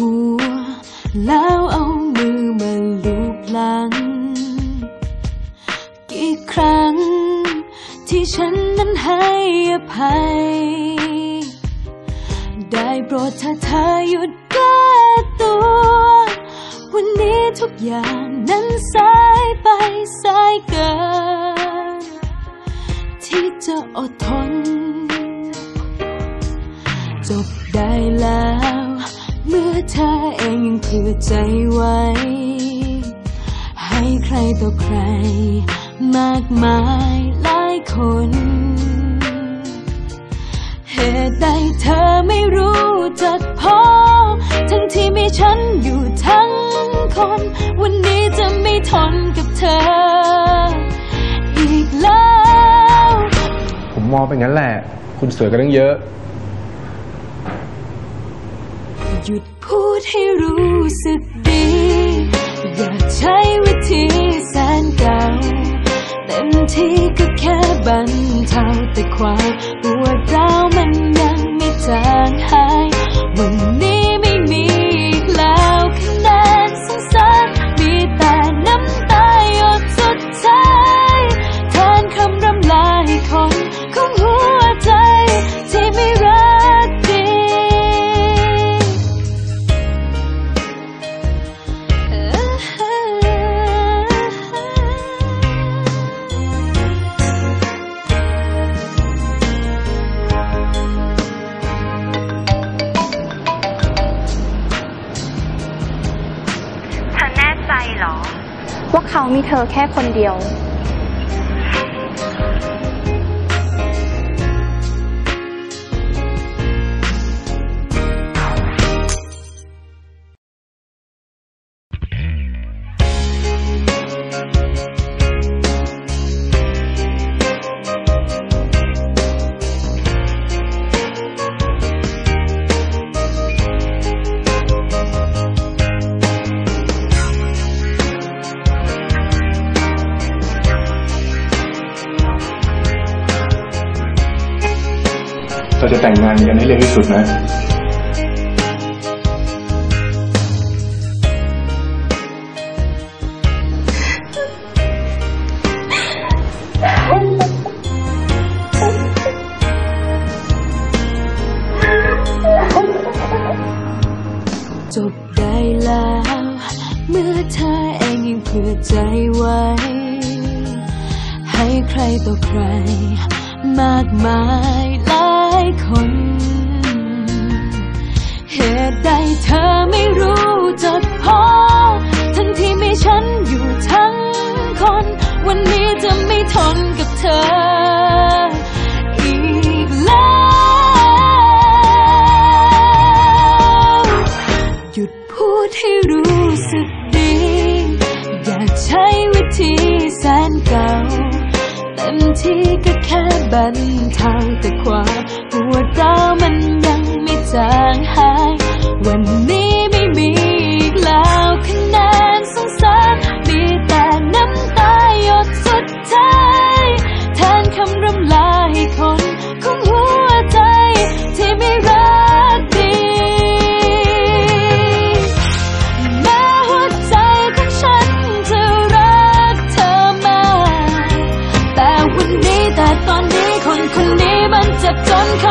หัว แล้วเอามือมาลูบหลัง กี่ครั้ง ที่ฉันนั้นให้อภัย ได้โปรดเธอเธอหยุดแก้ตัว วันนี้ทุกอย่างนั้นสายไปสายเกิน ที่จะอดทน จบได้แล้ว อเธอเองยังเผื่อใจไว้ ให้ใครต่อใคร มากมายหลายคน เหตุใดเธอไม่รู้จักพอ ทั้งที่มีฉันอยู่ทั้งคน วันนี้จะไม่ทนกับเธอ อีกแล้ว ผมมองไปงั้นแหละ คุณสวยกันตั้งเยอะ ห ยุดพูดให้รู้สึกดี อย่าใช้วิธีแสนเก่าเต็มที่ก็แค่บรรเทาแต่ความปวดร้าวมันยังไม่จางหายวันนี้ เหรอ ว่าเขามีเธอแค่คนเดียว จะแต่งงานกันให้เร็วที่สุดนะจบได้แล้ว เมื่อเธอเองยังเผื่อใจไว้ ให้ใครต่อใครมากมายหลาย ทั้งคน วันนี้จะไม่ทนกับเธออีกแล้ว หยุดพูดให้รู้สึกดี อย่าใช้วิธีแสนเก่า เต็มที่ก็แค่บรรเทาแต่ความปวดร้าวมันยังไม่จางหาย วันนี้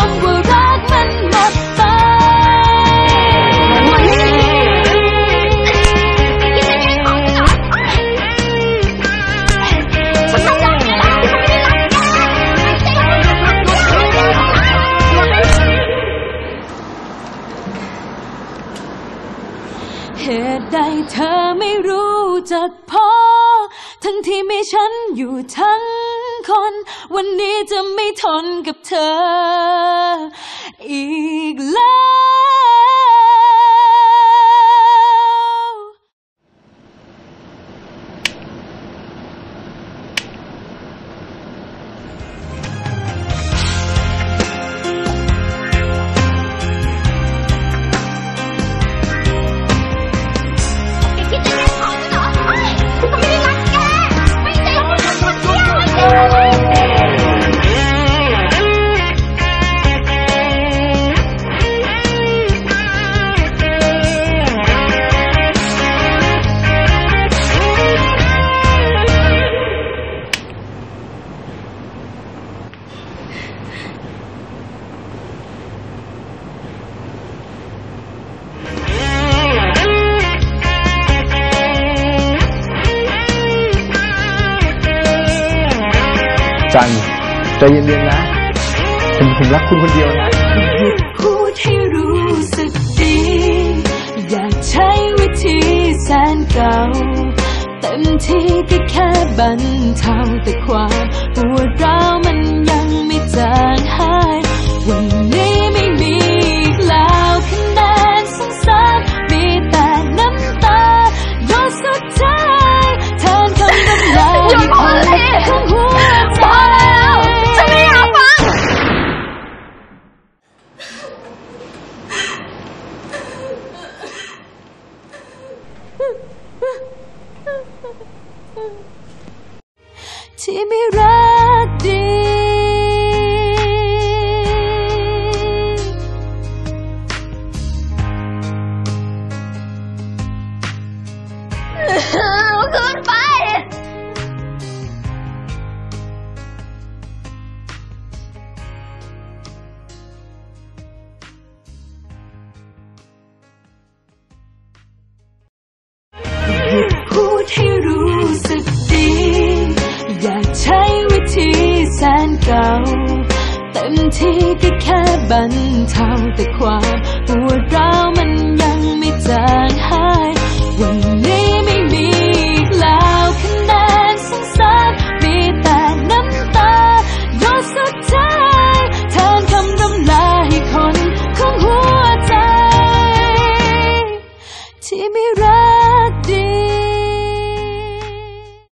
ำว่ารักมันหมดไป เหตุใดเธอไม่รู้จักพอ ทั้งที่มีฉันอยู่ทั้ง คน วันนี้จะไม่ทนกับเธอ อีกแล้ว ใจเย็นๆนะผมผมรักคุณคนเดียวนะ พูดให้รู้สึกดี อยากใช้วิธีแสนเก่า เต็มที่ก็แค่บรรเทาแต่ความปวดร้าวมันยังไม่จางหายวัน แสนเก่า เต็มที่ก็แค่บันเทาแต่ความปวดร้าวมันยังไม่จางหายวัน